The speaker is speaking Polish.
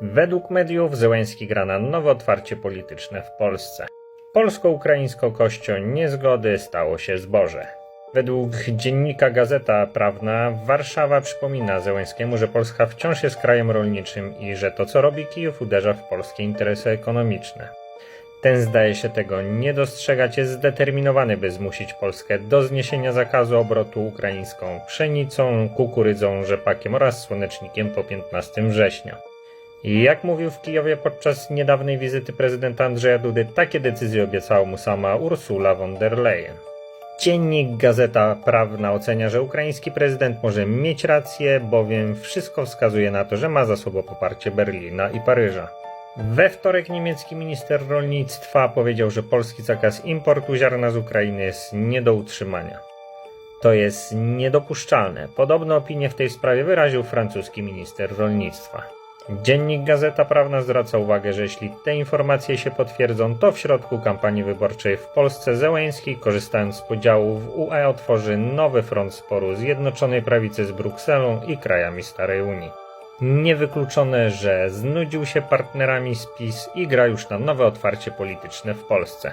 Według mediów Zełenski gra na nowe otwarcie polityczne w Polsce. Polsko-ukraińsko-kościo niezgody stało się zboże. Według dziennika Gazeta Prawna Warszawa przypomina Zełenskiemu, że Polska wciąż jest krajem rolniczym i że to co robi Kijów uderza w polskie interesy ekonomiczne. Ten zdaje się tego nie dostrzegać, jest zdeterminowany, by zmusić Polskę do zniesienia zakazu obrotu ukraińską pszenicą, kukurydzą, rzepakiem oraz słonecznikiem po 15 września. Jak mówił w Kijowie podczas niedawnej wizyty prezydenta Andrzeja Dudy, takie decyzje obiecała mu sama Ursula von der Leyen. Dziennik Gazeta Prawna ocenia, że ukraiński prezydent może mieć rację, bowiem wszystko wskazuje na to, że ma za sobą poparcie Berlina i Paryża. We wtorek niemiecki minister rolnictwa powiedział, że polski zakaz importu ziarna z Ukrainy jest nie do utrzymania. To jest niedopuszczalne. Podobne opinie w tej sprawie wyraził francuski minister rolnictwa. Dziennik Gazeta Prawna zwraca uwagę, że jeśli te informacje się potwierdzą, to w środku kampanii wyborczej w Polsce Zełęński, korzystając z podziału w UE, otworzy nowy front sporu Zjednoczonej Prawicy z Brukselą i krajami Starej Unii. Niewykluczone, że znudził się partnerami z PiS i gra już na nowe otwarcie polityczne w Polsce.